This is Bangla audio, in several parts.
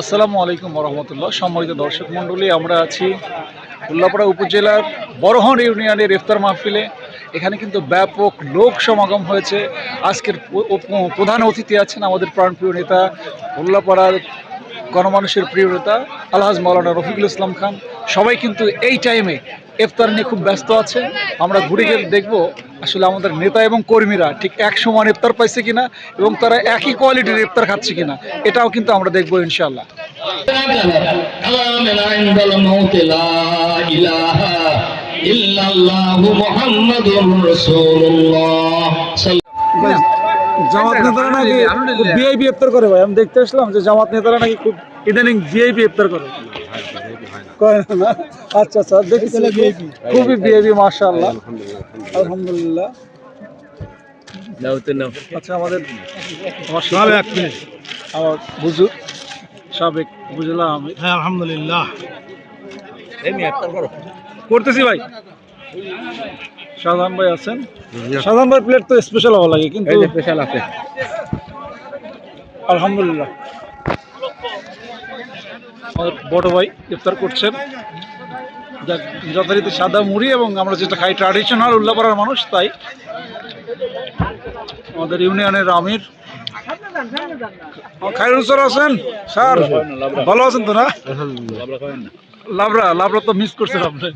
আসসালামু আলাইকুম রহমতুল্লাহ সম্মানিত দর্শক মণ্ডলী, আমরা আছি উল্লাপাড়া উপজেলার বড়হন ইউনিয়নের ইফতার মাহফিলে। এখানে কিন্তু ব্যাপক লোক সমাগম হয়েছে। আজকের প্রধান অতিথি আছেন আমাদের প্রাণপ্রিয় নেতা, উল্লাপাড়ার গণমানুষের প্রিয় নেতা, আলহাজ মৌলানা রফিকুল ইসলাম খান। সবাই কিন্তু এই টাইমে ইফতার নিয়ে খুব ব্যস্ত আছে। আমরা ঘুরে গেলে দেখব আসলে আমাদের নেতা এবং কর্মীরা ঠিক এক সমান ইফতার পাইছে কিনা এবং তারা একই কোয়ালিটির ইফতার খাচ্ছে কিনা এটাও কিন্তু আমরা দেখব ইনশাল্লাহ জামাত নেতারা নাকি ভিআইপি ইফতার করে ভাই? আমি দেখতে আসলাম যে জামাত নেতারা নাকি খুব ইদানিং ভিআইপি ইফতার করে। করে না? আচ্ছা আচ্ছা দেখি খুবই ভিআইপি মাশাআল্লাহ। আলহামদুলিল্লাহ। আচ্ছা আমাদের আমার বুজুর সাবেক বুজুল্লাহ আহমেদ হ্যাঁ আলহামদুলিল্লাহ। করতেছি ভাই। শাহজাহান ভাই আছেন? শাহজাহান ভাই প্লেট তো স্পেশাল হওয়া লাগে কিন্তু স্পেশাল আছে। আলহামদুলিল্লাহ। আমাদের বড় ভাই ইফতার করছেন। যথারীতি সাদা মুড়ি এবং আমরা যেটা খাই ট্র্যাডিশনাল উল্লাপাড়ার মানুষ তাই। আমাদের ইউনিয়নের আমির। খাইরুল স্যার আছেন? স্যার ভালো আছেন তো না? লাবরা লাবরা তো মিস করছেন আপনি।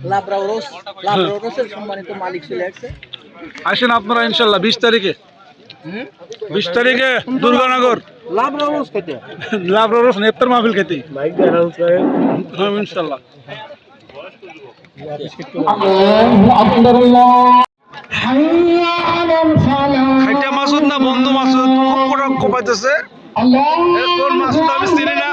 আসেন আপনারা ইনশাল্লাহ বিশ তারিখে। বিশ তারিখে দুর্গানগর। লাভরস খেতে? নেপ্তার মাহফিল খেতে। হ্যাঁ ইনশাল্লাহ কোন মাসুদ আমি চিনি না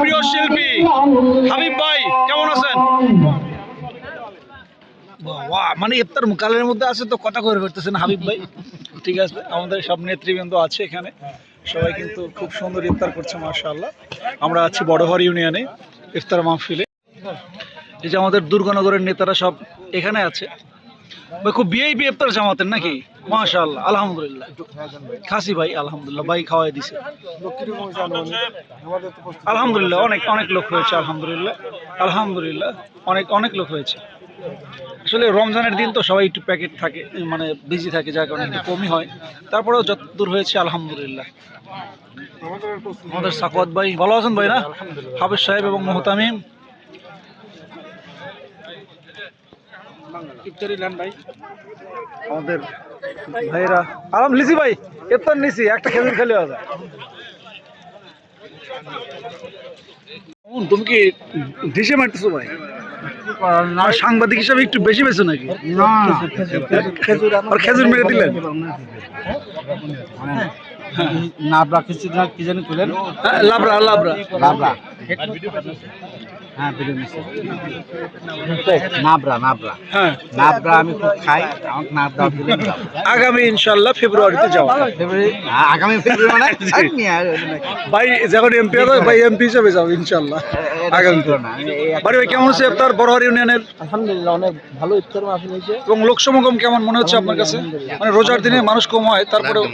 প্রিয় শিল্পী হাবিব ভাই কেমন আছেন? মানে ইফতার মুকালের মধ্যে আছে তো কথা করে করতেছেন হাবিব ভাই? ঠিক আছে আমাদের সব নেতৃবৃন্দ আছে এখানে। সবাই কিন্তু খুব সুন্দর ইফতার করছে মার্শাল্লাহ আমরা আছি বড়হর ইউনিয়নে ইফতার মাহফিলে। এই যে আমাদের দুর্গানগরের নেতারা সব এখানে আছে। খুব বিআইপি ইফতার জামাতেন নাকি? মাশাআল্লাহ আলহামদুলিল্লাহ। খাসি ভাই আলহামদুলিল্লাহ ভাই খাওয়াই দিছে। আলহামদুলিল্লাহ অনেক অনেক লোক হয়েছে আলহামদুলিল্লাহ। আলহামদুলিল্লাহ অনেক অনেক লোক হয়েছে। আসলে রমজানের দিন তো সবাই একটু প্যাকেট থাকে মানে বিজি থাকে যার কারণে একটু কমই হয়। তারপরেও যত দূর হয়েছে আলহামদুলিল্লাহ। আমাদের সাকওয়াত ভাই ভালো আছেন ভাই না? হাফিজ সাহেব এবং মোহতামিম। আমাদের ভাইরা আরাম লিসি ভাই। এরপর নিছি একটা খেজুর খেলে হবে তুমি কি দেশে মারতেছো ভাই? সাংবাদিক হিসাবে একটু বেশি বেছো নাকি? খেজুর মেরে দিলেন? নাবরা কিছু না কি জানি হ্যাঁ, লাবরা লাবরা নাবরা হ্যাঁ নাবরা নাবরা হ্যাঁ নাবরা আমি খুব খাই আমাকে নাবরা আগামী ইনশাল্লাহ ফেব্রুয়ারিতে যাও আগামী ফেব্রুয়ারি মানে ভাই যখন এমপি হবে ভাই এমপি হিসাবে যাও ইনশাল্লাহ আগামী। ছিল না, আমি এই বাড়ি ভাই কেমন আপনার বড়হর ইউনিয়নের? আলহামদুলিল্লাহ অনেক ভালো ইফতার মাহফিল হয়েছে। এবং লোক সমাগম কেমন মনে হচ্ছে আপনার কাছে? মানে রোজার দিনে মানুষ কম হয় তারপরেও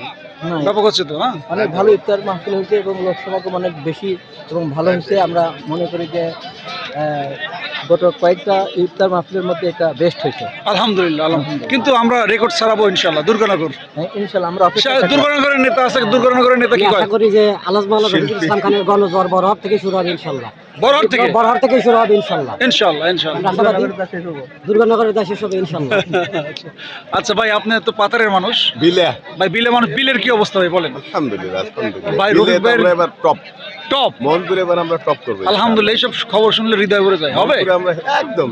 ব্যাপক হচ্ছে তো হ্যাঁ? অনেক ভালো ইফতার মাহফিল হয়েছে এবং লোকসভাকে অনেক বেশি এবং ভালো হয়েছে। আমরা মনে করি যে গত কয়েকটা ইফতার মাহফিলের মধ্যে এটা বেস্ট হয়েছে। আলহামদুলিল্লাহ আলহামদুলিল্লাহ। কিন্তু আমরা রেকর্ড ছাড়াবো ইনশাল্লাহ দুর্গানগর। হ্যাঁ, ইনশাল্লাহ আমরা দুর্গানগরের নেতা আছে দুর্গানগরের নেতা কি কয়? আশা করি যে আলাস মাওলা ইসলাম খানের গণজ্বর বরহর থেকে শুরু হবে ইনশাল্লাহ বড়হর থেকে? বরহর থেকে শুরু হবে ইনশাল্লাহ ইনশাল্লাহ ইনশাল্লাহ দুর্গানগরের দাস হবে ইনশাল্লাহ আচ্ছা ভাই আপনি তো পাতারের মানুষ। বিলে। ভাই বিলে মানুষ বিলের কি অবস্থা ভাই বলেন। আলহামদুলিল্লাহ আলহামদুলিল্লাহ। ভাই, আমরা এবার টপ টপ। মনপুর এবার আমরা টপ করব। আলহামদুলিল্লাহ এইসব খবর শুনলে হৃদয় ভরে যায়। হবে? আমরা একদম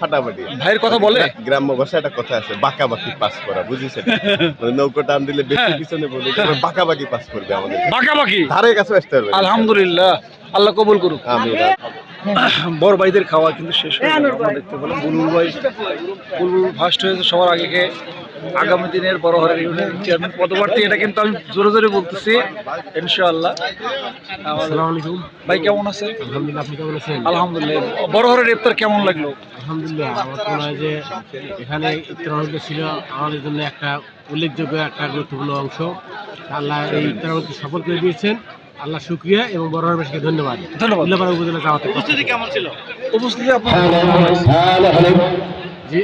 ফাটাফাটি। ভাইয়ের কথা বলে? গ্রাম্য ভাষায় একটা কথা আছে বাকাবাকি পাস করা বুঝেছেন? মানে নৌকো টান দিলে বেশি হ্যাঁ। পিছনে বলে বাকাবাকি পাস করবে আমাদের। বাঁকাবাকি? ধারে কাছে আসতে হবে আলহামদুলিল্লাহ। আল্লাহ কবুল করুক। আমি বড় ভাইদের খাওয়া কিন্তু শেষ হয়ে গেল। আমরা দেখতে পেলাম বুলবুল ভাই। বুলবুল ফার্স্ট হয়েছে সবার আগে খেয়ে আগামী দিনের বড়হরের ইউনিয়ন চেয়ারম্যান পদপ্রার্থী। এটা কিন্তু আমি জোরে জোরে বলতেছি ইনশাআল্লাহ। আমাদের- ভাই কেমন আছেন? আলহামদুলিল্লাহ আপনি কেমন আছেন? আলহামদুলিল্লাহ। বড়হরের ইফতার কেমন লাগল? আলহামদুলিল্লাহ আমার মনে হয় যে এখানে ইফতার ছিল আমাদের জন্য একটা উল্লেখযোগ্য একটা গুরুত্বপূর্ণ অংশ। আল্লাহ এই ইফতার সফল করে দিয়েছেন। আল্লাহ শুক্রিয়া এবং বড় হরবাসীকে ধন্যবাদ। ধন্যবাদ। উল্লাপাড়া উপজেলা জামাতে। উপস্থিতি আপনার হ্যালো হ্যালো জি।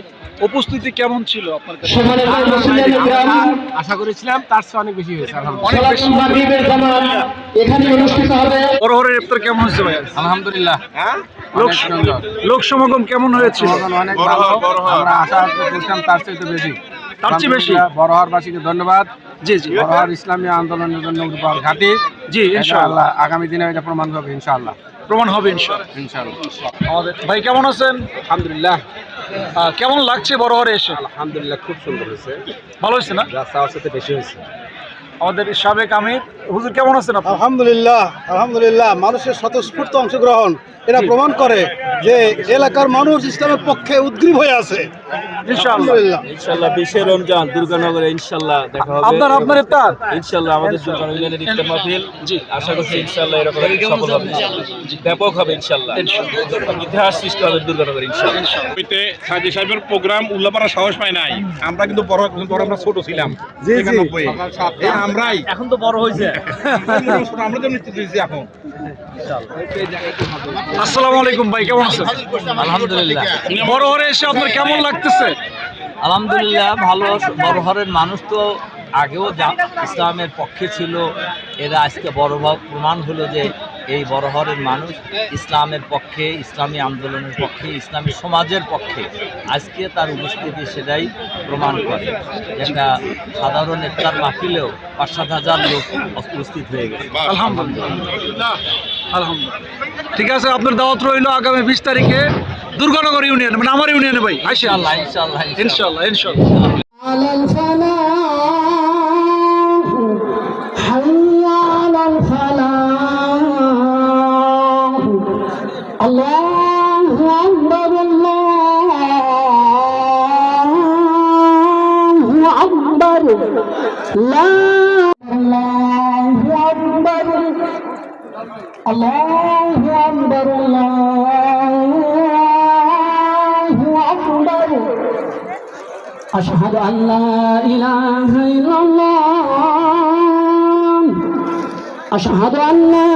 উপস্থিতি কেমন ছিল আপনার আশা করেছিলাম তার চেয়ে অনেক বেশি হয়েছে আলহামদুলিল্লাহ। অনেক বেশি সালাতুল মাগরিবের জামাত। এখানে অনুষ্ঠিত হবে বড়হরের ইফতার কেমন হয়েছে ভাই? আলহামদুলিল্লাহ। লোক লোক সমাগম কেমন হয়েছিল? অনেক বড় ভালো। হওয়ার, বড় হওয়ার। আমরা আশা করছিলাম তার চেয়ে বেশি। তার চেয়ে বেশি? বড় হওয়ারবাসীকে ধন্যবাদ। জি জি। বড় হওয়ার ইসলামী আন্দোলনের জন্য ঘাটি। জি ইনশাআল্লাহ আগামী দিনে এটা প্রমাণ হবে ইনশাআল্লাহ। প্রমাণ হবে ইনশাআল্লাহ ইনশাআল্লাহ। আমাদের ভাই কেমন আছেন? আলহামদুলিল্লাহ। কেমন লাগছে বড়হরে এসে? আলহামদুলিল্লাহ খুব সুন্দর হয়েছে। ভালো হয়েছে না? চাওয়ার সাথে বেশি হয়েছে। আমাদের সাবেক আমির। হুজুর কেমন আছেন আপনি? আলহামদুলিল্লাহ আলহামদুলিল্লাহ। মানুষের স্বতঃস্ফূর্ত অংশগ্রহণ এটা প্রমাণ করে যে এলাকার মানুষ ইসলামের পক্ষে উদ্গ্রীব হয়ে আছে। ইনশাআল্লাহ। আলহামদুলিল্লাহ। বিশে রমজান দুর্গানগরে ইনশাল্লাহ দেখা হবে। আপনার আপনার ইফতার? ইনশাল্লাহ আমাদের দুর্গানগর ইফতার মাহফিল। জি। আশা করছি ইনশাল্লাহ এরকম সফল হবে। ব্যাপক হবে ইনশাল্লাহ ইতিহাস সৃষ্টি হবে দুর্গানগর ইনশাল্লাহ হইতে সাজি সাহেবের প্রোগ্রাম উল্লাপাড়া সাহস পায় নাই। আমরা কিন্তু বড় বড় আমরা ছোট ছিলাম। এই আমরাই। এখন তো বড় হয়েছে। আমরা তো এখন। আসসালামু আলাইকুম ভাই কেমন আছেন? আলহামদুলিল্লাহ। বড়হরে এসে আপনার কেমন লাগতেছে? আলহামদুলিল্লাহ, ভালো বড়হরের মানুষ তো আগেও যা ইসলামের পক্ষে ছিল, এরা আজকে বড় প্রমাণ হলো যে এই বড়হরের মানুষ ইসলামের পক্ষে, ইসলামী আন্দোলনের পক্ষে, ইসলামী সমাজের পক্ষে আজকে তার উপস্থিতি সেটাই প্রমাণ করে। একটা সাধারণ ইফতার মাহফিলেও পাঁচ সাত হাজার লোক উপস্থিত হয়ে গেছে। আলহামদুলিল্লাহ। আলহামদুলিল্লাহ। ঠিক আছে, আপনার দাওয়াত রইল আগামী বিশ তারিখে। দুর্গানগর ইউনিয়ন মানে আমার ইউনিয়নে ভাই আসেন ইনশাল্লাহ ইনশাল্লাহ ইনশাল্লাহ ইনশাল্লাহ على الفلاح حي على الفلاح الله أشهد أن لا إله إلا الله أشهد أن لا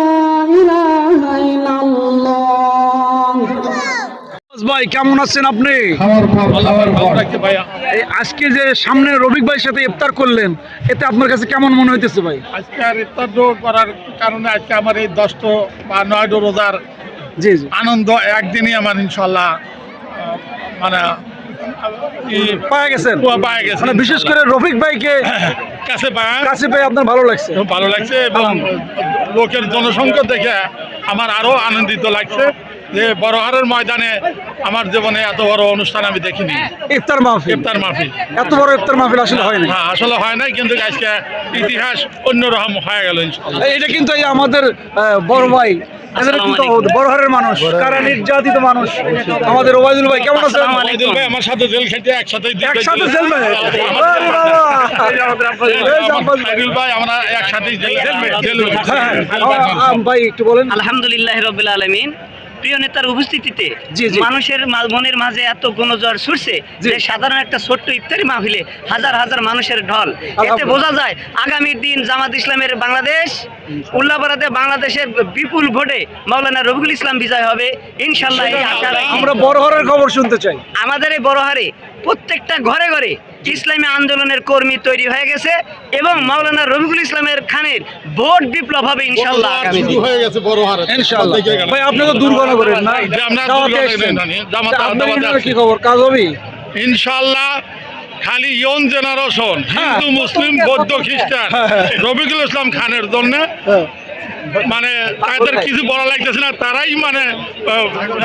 إله إلا الله ভাই কেমন আছেন আপনি এই আজকে যে সামনে রবিক ভাইয়ের সাথে ইফতার করলেন এতে আপনার কাছে কেমন মনে হইতেছে ভাই আজকে আর ইফতার করার কারণে আজকে আমার এই দশটো বা নয়টো রোজার জি জি আনন্দ একদিনই আমার ইনশাল্লাহ আহ, মানে ই- পাওয়া গেছেন? পাওয়া গেছে। মানে বিশেষ করে রফিক ভাইকে কাছে কাছে পেয়ে আপনার ভালো লাগছে? ভালো লাগছে এবং লোকের জনসংখ্যা দেখে আমার আরও আনন্দিত লাগছে যে বড়হারের ময়দানে আমার জীবনে এত বড় অনুষ্ঠান আমি দেখিনি। ইফতার মাহফিল। ইফতার মাহফিল। এত বড় ইফতার মাহফিল আসলে হয় না হ্যাঁ আসলে হয় নাই কিন্তু আজকে ইতিহাস অন্যরকম হয়ে গেল এটা কিন্তু এই আমাদের বড় ভাই মানুষ কারা নির্যাতিত মানুষ। আমাদের ওবায়দুল ভাই কেমন আছেন? ওবায়দুল ভাই আমার সাথে জেল খেটে একসাথে একসাথে জেল ভাই আরে বাবা! এই যে আব্বাস ভাই। আমরা একসাথে জেল জেল হ্যাঁ, হ্যাঁ, আহ, ভাই একটু বলেন। আলহামদুলিল্লাহ রবিল আলমিন। প্রিয় নেতার উপস্থিতিতে। মানুষের মনের মাঝে এত গুণজ্বর ছুটছে। যে সাধারণ একটা ছোট্ট ইফতারি মাহফিলে হাজার হাজার মানুষের ঢল এতে বোঝা যায় আগামী দিন জামাত ইসলামের বাংলাদেশ উল্লাপাড়াতে বাংলাদেশের বিপুল ভোটে মাওলানা রবিকুল ইসলাম বিজয় হবে ইনশাল্লাহ। আমরা বড় হারের খবর শুনতে চাই আমাদের এই বড় হারে প্রত্যেকটা ঘরে ঘরে ইসলামী আন্দোলনের কর্মী তৈরি হয়ে গেছে এবং মাওলানা রবিকুল ইসলামের খানের ভোট বিপ্লব হবে ইনশাল্লাহ আগামী হয়ে গেছে বড় হার ইনশাআল্লাহ ভাই আপনি তো করেন না যে আমরা দাওয়াতে দুর্গণা এসেছেন। জানি, জামাত- তা আপনার দাওয়াতে ইউনিয়নের আসছি। কি খবর কাজ হবে ইনশাল্লাহ খালি ইয়ং জেনারেশন হ্যাঁ। হিন্দু মুসলিম বৌদ্ধ খ্রিস্টান হ্যাঁ, হ্যাঁ। রবিকুল ইসলাম খানের জন্য হ্যাঁ। মানে তাদের কিছু বলা লাগতেছে না তারাই মানে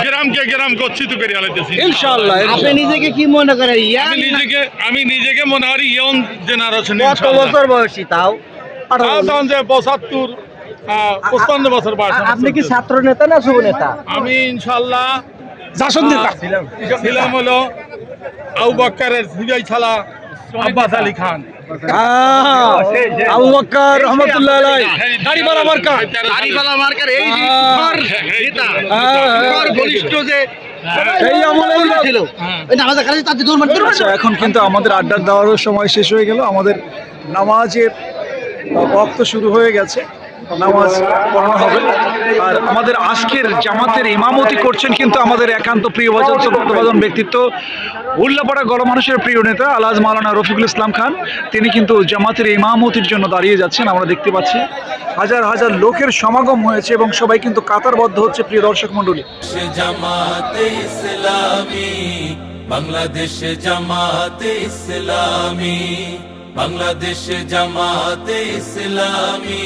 গ্রামকে গ্রাম গচ্ছিত করে আলাইতেছি ইনশাআল্লাহ আপনি নিজেকে কি মনে করেন ইয়া আমি নিজেকে আমি নিজেকে মনে করি ইয়ং জেনারেশন কত বছর বয়সী তাও? তখন যে পঁচাত্তর পঁচপান্ন বছর বয়স আপনি কি ছাত্র নেতা না শুভ নেতা? আমি ইনশাল্লাহ জাসন দিতা ছিলাম হলো আউ বাক্কারের সিবিআই ছাড়া আব্বাস আলী খান। আবু বক্কর রহমতুল্লাহ আলাই দাড়িপাল্লা মার্কা। এই আমলেই ছিল এখন কিন্তু আমাদের আড্ডা দেওয়ারও সময় শেষ হয়ে গেল। আমাদের নামাজের বক্ত শুরু হয়ে গেছে। নামাজ পড়ানো হবে। আর আমাদের আজকের জামাতের ইমামতি করছেন কিন্তু আমাদের একান্ত প্রিয়ভাজন শ্রদ্ধাভাজন ব্যক্তিত্ব, উল্লাপাড়া গড় মানুষের প্রিয় নেতা আলাজ মালানা রফিকুল ইসলাম খান। তিনি কিন্তু জামাতের ইমামতির জন্য দাঁড়িয়ে যাচ্ছেন, আমরা দেখতে পাচ্ছি। হাজার হাজার লোকের সমাগম হয়েছে এবং সবাই কিন্তু কাতারবদ্ধ হচ্ছে, প্রিয় দর্শক ইসলামী, বাংলাদেশ জামাতে ইসলামী, বাংলাদেশ জামাতে ইসলামী।